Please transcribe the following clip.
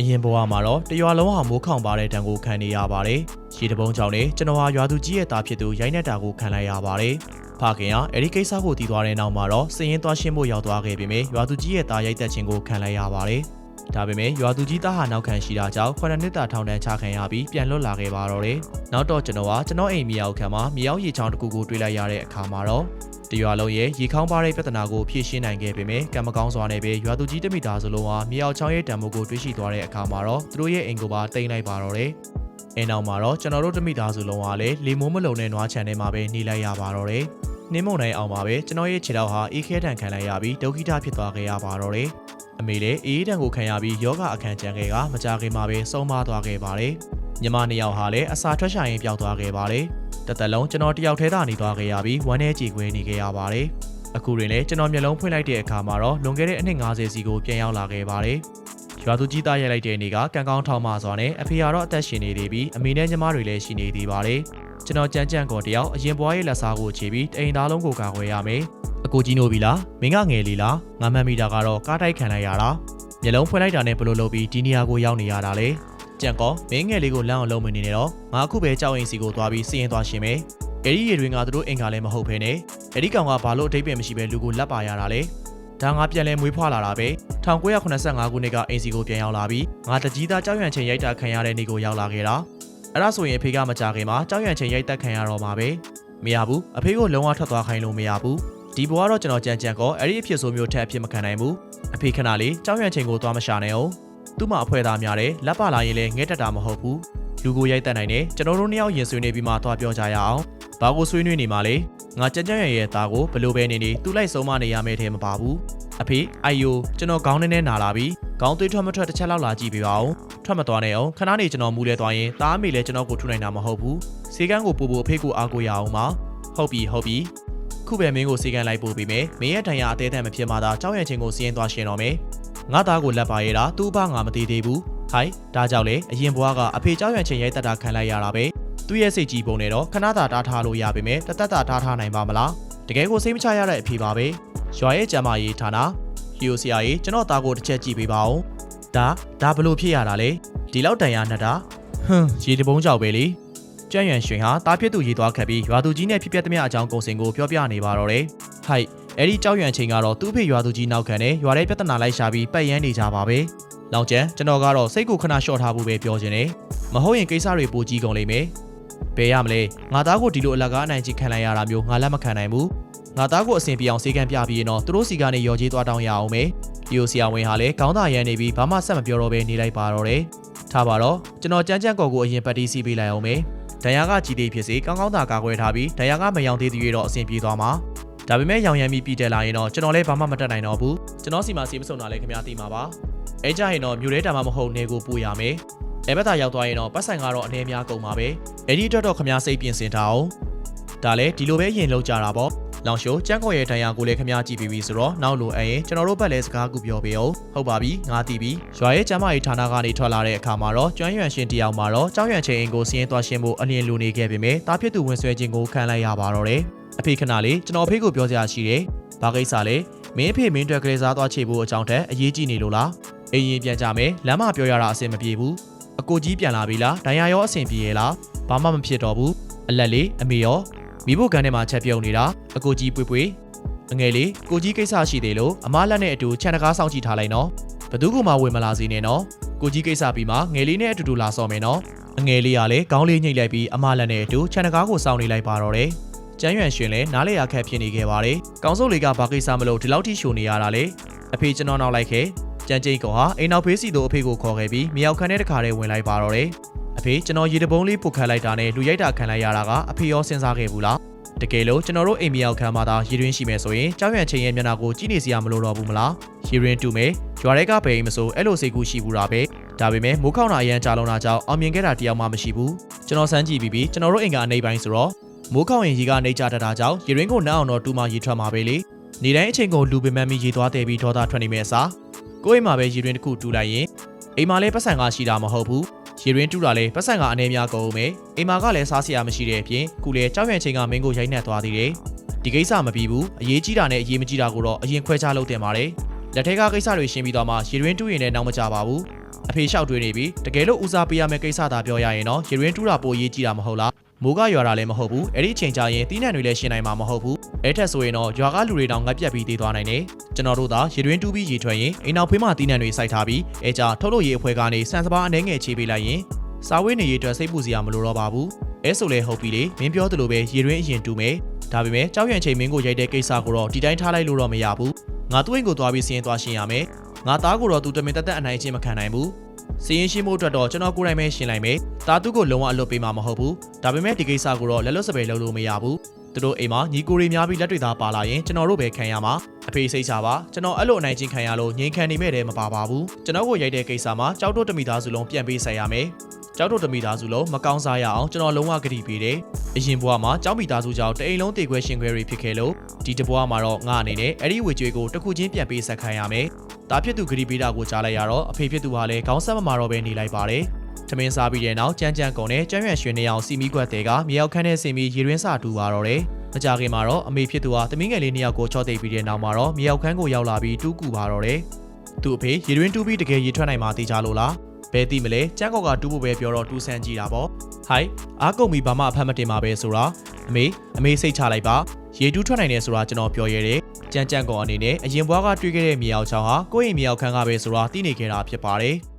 အရင်ဘဝမှာတော့တရွာလုံးဟာမိုးခေါင်ပါတဲ့တံကိုခံနေရပါတယ်။ရေတပုံးကြောင့်လည်းကျွန်တော်ဟာရွာသူကြီးရဲ့သားဖြစ်သူရိုင်းနေတာကိုခံလိုက်ရပါတယ်။ဖခင်ကအဲ့ဒီကိစ္စကိုတည်သွားတဲ့နောက်မှာတော့စည်ရင်သွားရှင်းဖို့ရောက်သွားခဲ့ပေမယ့်ရွာသူကြီးရဲ့သားရိုက်သက်ခြင်းကိုခံလိုက်ရပါတယ်။ ဒါပေမဲ့ရွာသူကြီးသားဟာနောက်ခံရှိတာကြောင့်ခုနှစ်နှစ်တာထောင်ဒဏ်ချခံရပြီးပြန်လွတ်လာခဲ့ပါတော့တယ်။နောက်တော့ကျွန်တော်ကကျွန်တော်အိမ်မြေအောက်ခံမှာမြေအောက်ရေချောင်းတစ်ခုကိုတွေ့လိုက်ရတဲ့အခါမှာတော့တရွာလုံးရဲ့ရေခေါင်းပါတဲ့ပြဿနာကိုဖြေရှင်းနိုင်ခဲ့ပေမယ့်ကံမကောင်းစွာနဲ့ပဲရွာသူကြီးတမိသားစလုံးဟာမြေအောက်ချောင်းရဲ့တံမိုးကိုတွေ့ရှိသွားတဲ့အခါမှာတော့သူတို့ရဲ့အိမ်ကိုပါတိမ့်လိုက်ပါတော့တယ်။အဲနောက်မှာတော့ကျွန်တော်တို့တမိသားစုလုံးဟာလည်းလေမိုးမလုံတဲ့နွားချန်ထဲမှာပဲနေလိုက်ရပါတော့တယ်။နှင်းမုန်တိုင်းအောင်မှာပဲကျွန်တော်ရဲ့ခြေထောက်ဟာအေးခဲတံခံလိုက်ရပြီးဒုက္ခိတဖြစ်သွားခဲ့ရပါတော့တယ်။ အမေလည်းအေးတံကိုခံရပြီးယောဂအခန်းကျန်ခဲ့ကမကြခင်မှာပဲဆုံးမသွားခဲ့ပါတယ်။ညီမနှစ်ယောက်ဟာလည်းအစာထွက်ရှာရင်ပျောက်သွားခဲ့ပါတယ်။တစ်သက်လုံးကျွန်တော်တယောက်တည်းသာနေသွားခဲ့ရပြီးဝမ်းထဲကြည်ခွေနေခဲ့ရပါတယ်။အခုတွင်လည်းကျွန်တော်မျက်လုံးဖွင့်လိုက်တဲ့အခါမှာတော့လွန်ခဲ့တဲ့အနှစ်50စီကိုပြန်ရောက်လာခဲ့ပါတယ်။ရွာသူကြီးသားရိုက်လိုက်တဲ့နေ့ကကံကောင်းထောက်မစွာနဲ့အဖေကတော့အသက်ရှင်နေသေးပြီးအမေနဲ့ညီမတွေလည်းရှိနေသေးပါတယ်။ ကျွန်တော်ကြမ်းကြမ်းကောတယောက်အရင်ဘွားရဲ့လက်စားကိုခြေပြီးတိမ်သားလုံးကိုကာကွယ်ရမယ်။အကိုကြီးနိုးပြီလားမင်းကငယ်လေးလားငါမှန်မိတာကတော့ကားတိုက်ခံလိုက်ရတာမျက်လုံးဖွင့်လိုက်တာနဲ့ဘလို့လုပ်ပြီးဒီနေရာကိုရောက်နေရတာလေကြံကောမင်းငယ်လေးကိုလမ်းအောင်လုံးမနေနဲ့တော့ငါအခုပဲကြောက်ရင်စီကိုသွားပြီးစီရင်သွားရှင်မယ်အဲ့ဒီရေတွင်ကသူတို့အင်္ဂါလည်းမဟုတ်ဘဲနဲ့အဲ့ဒီကောင်ကဘာလို့အထိပ္ပယ်မရှိပဲလူကိုလက်ပါရတာလဲဒါငါပြန်လဲမွေးဖွားလာတာပဲ1985ခုနှစ်ကအင်စီကိုပြန်ရောက်လာပြီးငါတကြီးသားကြောက်ရွံ့ချိန်ရိုက်တာခံရတဲ့နေ့ကိုရောက်လာခဲ့တာ အဲ့ဒါဆိုရင်အဖေကမကြခင်မှာကြောက်ရွံ့ချိန်ရိုက်တက်ခံရတော့မှာပဲမရဘူးအဖေကိုလုံးဝထွက်သွားခိုင်းလို့မရဘူးဒီဘဝတော့ကျွန်တော်ကြံကြံကောအဲ့ဒီအဖြစ်ဆိုမျိုးထက်အဖြစ်မခံနိုင်ဘူးအဖေခဏလေးကြောက်ရွံ့ချိန်ကိုသွားမရှာနဲ့အောင်သူ့မှာအဖွဲသားများတယ်လက်ပါလာရင်လည်းငဲတက်တာမဟုတ်ဘူးလူကိုရိုက်တက်နိုင်တယ်ကျွန်တော်တို့နှစ်ယောက်ရင်ဆွေးနေပြီးမှသွားပြောကြရအောင်ဘာကိုဆွေးနွေးနေမှာလဲငါကြံကြံရဲ့ရဲ့သားကိုဘလို့ပဲနေနေသူ့လိုက်ဆုံးမနေရမယ်ထဲမပါဘူးအဖေအိုင်ယိုကျွန်တော်ခေါင်းနဲ့နဲ့နာလာပြီ ခေါင်းသွေးထွက်မထွက်တစ်ချက်လောက်လာကြည့်ပေးပါဦးထွက်မသွားနဲ့အောင်ခဏနေကျွန်တော်မူလဲသွားရင်သားအမေလည်းကျွန်တော်ကိုထုနိုင်တာမဟုတ်ဘူးစေကန်းကိုပူပူအဖေကိုအားကိုရအောင်ပါဟုတ်ပြီဟုတ်ပြီခုပဲမင်းကိုစေကန်းလိုက်ပို့ပေးမယ်မင်းရဲ့တိုင်ရအသေးအံမဖြစ်မှသာကြောက်ရွံ့ခြင်းကိုစီးရင်သွားရှင်တော့မယ်ငါသားကိုလက်ပါရတာသူ့ဘာငါမသေးသေးဘူးဟိုင်ဒါကြောင့်လေအရင်ဘွားကအဖေကြောက်ရွံ့ခြင်းရိုက်တက်တာခံလိုက်ရတာပဲသူ့ရဲ့စိတ်ကြီးပုံနဲ့တော့ခဏသာတားထားလို့ရပေမဲ့တသက်တာထားထားနိုင်ပါမလားတကယ်ကိုစိတ်မချရတဲ့အဖေပါပဲရွာရဲ့ကျမကြီးဌာန ဟီယိုဆီယာကြီးကျွန်တော်သားကိုတစ်ချက်ကြည့်ပေးပါဦးဒါဒါဘလို့ဖြစ်ရတာလဲဒီလောက်တန်ရနှက်တာဟွန်းရေတပုံးကြောက်ပဲလေကျန်းရွံရွှင်ဟာတားဖြစ်သူရေးသွားခဲ့ပြီးရွာသူကြီးနဲ့ဖြစ်ပျက်သမျှအကြောင်းကုန်စင်ကိုပြောပြနေပါတော့တယ်ဟိုက်အဲ့ဒီကြောက်ရွံချိန်ကတော့သူ့ဖေရွာသူကြီးနောက်ခံနဲ့ရွာထဲပြဿနာလိုက်ရှာပြီးပတ်ရမ်းနေကြပါပဲလောင်ကျန်ကျွန်တော်ကတော့စိတ်ကိုခဏလျှော့ထားဖို့ပဲပြောချင်တယ်မဟုတ်ရင်ကိစ္စတွေပိုကြီးကုန်လိမ့်မယ်ဘယ်ရမလဲငါသားကိုဒီလိုအလကားအနိုင်ကြီးခံလိုက်ရတာမျိုးငါလက်မခံနိုင်ဘူး ငါသားကိုအဆင်ပြေအောင်စေကံပြပြီးရင်တော့သူတို့စီကနေရော်ကြီးသွားတောင်းရအောင်မယ်ဒီလိုဆီယာဝင်ဟာလည်းခေါင်းသာရန်နေပြီးဘာမှဆက်မပြောတော့ဘဲနေလိုက်ပါတော့တယ်ထားပါတော့ကျွန်တော်ကြမ်းကြမ်းကော်ကိုအရင်ပတ်တီးစီးပေးလိုက်အောင်မယ်ဒဏ်ရာကကြည်သေးဖြစ်စေကောင်းကောင်းသာကာကွယ်ထားပြီးဒဏ်ရာကမယောင်သေးသေးတော့အဆင်ပြေသွားမှာဒါပေမဲ့ရောင်ရမ်းပြီးပြည်တက်လာရင်တော့ကျွန်တော်လည်းဘာမှမတတ်နိုင်တော့ဘူးကျွန်တော်စီမှာစီမစုံတာလည်းခင်ဗျားသိမှာပါအဲကြရင်တော့မြို့ထဲတာမှမဟုတ်နေကိုပို့ရမယ်အဲဘက်သာရောက်သွားရင်တော့ပတ်ဆိုင်ကတော့အနေများကုန်ပါပဲအဲ့ဒီအတွက်တော့ခင်ဗျားစိတ်ပြင်ဆင်ထားအောင်ဒါလည်းဒီလိုပဲရင်လောက်ကြတာပေါ့ လောင်ရှိုးကျန်းခေါ်ရဲ့တန်ရာကိုလည်းခမ ्या ကြည့်ပြီးပြီဆိုတော့နောက်လိုအရင်ကျွန်တော်တို့ဘက်လည်းစကားကူပြောပေးအောင်ဟုတ်ပါပြီငါတီးပြီရွာရဲ့ကျမ်းမာရေးဌာနကနေထွက်လာတဲ့အခါမှာတော့ကျွမ်းရွံရှင်တယောက်မှာတော့ကြောင်းရွံချင်းအင်ကိုစီးရင်သွားရှင်းဖို့အလင်းလူနေခဲ့ပေမဲ့တားဖြစ်သူဝင်ဆွဲခြင်းကိုခံလိုက်ရပါတော့တယ်အဖေခဏလေးကျွန်တော်အဖေကိုပြောစရာရှိတယ်ဘာကိစ္စလဲမင်းအဖေမင်းအတွက်ကလေးစားသွားချေဖို့အကြောင်းထက်အရေးကြီးနေလို့လားအရင်ပြန်ကြမယ်လမ်းမပြောရတာအဆင်မပြေဘူးအကိုကြီးပြန်လာပြီလားဒဏ်ရာရောအဆင်ပြေရဲ့လားဘာမှမဖြစ်တော့ဘူးအလက်လေးအမေရော မိဖို့ကန်ထဲမှာချက်ပြုံနေတာအကိုကြီးပွေပွေအငယ်လေးကိုကြီးကိစ္စရှိသေးလို့အမားလက်နဲ့အတူခြံတကားဆောင်ကြည့်ထားလိုက်နော်ဘသူကမှဝင်မလာစေနဲ့နော်ကိုကြီးကိစ္စပြီးမှငယ်လေးနဲ့အတူတူလာစော်မယ်နော်အငယ်လေးကလည်းခေါင်းလေးညှိလိုက်ပြီးအမားလက်နဲ့အတူခြံတကားကိုစောင့်နေလိုက်ပါတော့တယ်ကျန်းရွံရှင်လည်းနားလေရခက်ဖြစ်နေခဲ့ပါတယ်ကောင်းစုပ်လေးကဘာကိစ္စမလို့ဒီလောက်ထိရှိုနေရတာလေအဖေကျွန်တော်နောက်လိုက်ခဲ့ကြမ်းကြိတ်ကောင်ဟာအိမ်နောက်ဖေးစီတို့အဖေကိုခေါ်ခဲ့ပြီးမြောက်ခန်းထဲတခါတည်းဝင်လိုက်ပါတော့တယ် အဖေကျွန်တော်ရေတပုံးလေးပုတ်ခတ်လိုက်တာနဲ့လူရိုက်တာခံလိုက်ရတာကအဖေရောစဉ်းစားခဲ့ဘူးလားတကယ်လို့ကျွန်တော်တို့အိမ်မြောက်ခန်းမှာသာရေတွင်းရှိမယ်ဆိုရင်ကြောက်ရွံ့ချင်းရဲ့မျက်နှာကိုကြည့်နေစရာမလိုတော့ဘူးမလားရေတွင်းတူမယ်ရွာထဲကဘယ်အိမ်မဆိုအဲ့လိုစိတ်ကူးရှိဘူးတာပဲဒါပေမဲ့မိုးခေါင်တာအရန်ကြာလုံးတာကြောင့်အောင်မြင်ခဲ့တာတယောက်မှမရှိဘူးကျွန်တော်စမ်းကြည့်ပြီးပြီးကျွန်တော်တို့အိမ်ကအနေပိုင်းဆိုတော့မိုးခေါင်ရင်ရေကနေကြတတ်တာကြောင့်ရေတွင်းကိုနမ်းအောင်တော့တူမရေထွက်မှာပဲလေနေတိုင်းအချိန်ကိုလူပင်မမီရေသွားတယ်ပြီးဒေါသထွက်နေမယ့်အစားကိုယ့်အိမ်မှာပဲရေတွင်းတစ်ခုတူလိုက်ရင်အိမ်မှာလည်းပတ်စံကရှိတာမဟုတ်ဘူး ရေရင်းတူတာလဲပတ်စံကအနေများကုန်မယ်အိမ်မာကလည်းစားစရာမရှိတဲ့အပြင်ခုလဲကြောက်ရွံ့ချိန်ကမင်းကိုရိုက်နှက်သွားသေးတယ်ဒီကိစ္စမပြီးဘူးအရေးကြီးတာနဲ့အရေးမကြီးတာကိုတော့အရင်ခွဲခြားလုပ်တင်ပါတယ်လက်ထက်ကကိစ္စတွေရှင်းပြီးတော့မှရေရင်းတူရင်လည်းနောက်မကြပါဘူးအဖေလျှောက်တွေးနေပြီတကယ်လို့ဦးစားပေးရမယ့်ကိစ္စသာပြောရရင်တော့ရေရင်းတူးတာပိုရေးကြည့်တာမဟုတ်လား မိုးကရွာတာလည်းမဟုတ်ဘူးအဲ့ဒီအချိန်ကျရင်တီးနှံတွေလည်းရှင်းနိုင်မှာမဟုတ်ဘူးအဲ့ထက်ဆိုရင်တော့ရွာကလူတွေတောင်ငတ်ပြတ်ပြီးသေးသွားနိုင်တယ်ကျွန်တော်တို့သာရေရင်းတူးပြီးရေထွက်ရင်အိမ်နောက်ဖေးမှတီးနှံတွေစိုက်ထားပြီးအဲကြထုတ်လို့ရေအဖွဲကနေစံစပါးအနှဲငယ်ချေးပေးလိုက်ရင်စာဝေးနေရေအတွက်စိတ်ပူစရာမလိုတော့ပါဘူးအဲဆိုလေဟုတ်ပြီလေမင်းပြောသလိုပဲရေရင်းအရင်တူမယ်ဒါပေမဲ့ကြောက်ရွံ့ချိန်မင်းကိုရိုက်တဲ့ကိစ္စကိုတော့ဒီတိုင်းထားလိုက်လို့တော့မရဘူးငါသူ့အိမ်ကိုသွားပြီးစင်းသွားရှင်းရမယ်ငါသားကိုတော့သူတမင်တက်တက်အနိုင်ချင်းမခံနိုင်ဘူး စီရင်ရှင်းမှုအတွက်တော့ကျွန်တော်ကိုယ်တိုင်ပဲရှင်းလိုက်မယ်။တာသူကိုလုံးဝအလွတ်ပေးမှာမဟုတ်ဘူး။ဒါပေမဲ့ဒီကိစ္စကိုတော့လက်လွတ်စပယ်လုပ်လို့မရဘူး။သူတို့အိမ်မှာညီကိုရီများပြီးလက်တွေသားပါလာရင်ကျွန်တော်တို့ပဲခံရမှာ။အဖေစိတ်ချပါကျွန်တော်အဲ့လိုအနိုင်ချင်းခံရလို့ငြိမ်ခံနေမဲ့တယ်မပါပါဘူး။ကျွန်တော်ကိုရိုက်တဲ့ကိစ္စမှာကြောက်တော့တမိသားစုလုံးပြန်ပေးဆက်ရမယ်။ကြောက်တော့တမိသားစုလုံးမကောင်းစားရအောင်ကျွန်တော်လုံးဝဂတိပေးတယ်။အရင်ဘဝမှာကြောက်မိသားစုကြောင့်တအိမ်လုံးတေခွဲရှင်ခွဲတွေဖြစ်ခဲ့လို့ဒီတဘဝမှာတော့ငါအနေနဲ့အဲ့ဒီဝေကျွေးကိုတစ်ခုချင်းပြန်ပေးဆက်ခံရမယ်။ တာဖြစ်သူဂရီပေးတာကိုကြားလိုက်ရတော့အဖေဖြစ်သူဟာလည်းခေါင်းဆက်မမာတော့ပဲနေလိုက်ပါတယ်။ထမင်းစားပြီးတဲ့နောက်ကြမ်းကြမ်းကုန်နဲ့ကြမ်းရွံ့ရွှင်နေအောင်စီမီကွက်တဲကမြေရောက်ခန်းနဲ့ဆင်ပြီးရေရင်းစာတူပါတော့တယ်။မကြခင်မှာတော့အမေဖြစ်သူဟာသမီးငယ်လေးနှစ်ယောက်ကိုချော့သိပ်ပြီးတဲ့နောက်မှာတော့မြေရောက်ခန်းကိုရောက်လာပြီးတူးကူပါတော့တယ်။သူ့အဖေရေရင်းတူးပြီးတကယ်ရေထွက်နိုင်မှသိကြလို့လား။ဘယ်သိမလဲကြမ်းကောက်ကတူးဖို့ပဲပြောတော့တူးဆန်းကြည့်တာပေါ့။ဟိုင်အားကုန်ပြီဘာမှအဖတ်မတင်ပါပဲဆိုတာအမေအမေစိတ်ချလိုက်ပါ ရေတူးထွက်နိုင်တယ်ဆိုတာကျွန်တော်ပြောရဲတယ်ကြမ်းကြမ်းကောင်အနေနဲ့အရင်ဘွားကတွေ့ခဲ့တဲ့မြေအောင်ချောင်းဟာကိုယ့်ရဲ့မြေအောင်ခန်းကပဲဆိုတာသိနေခဲ့တာဖြစ်ပါတယ်။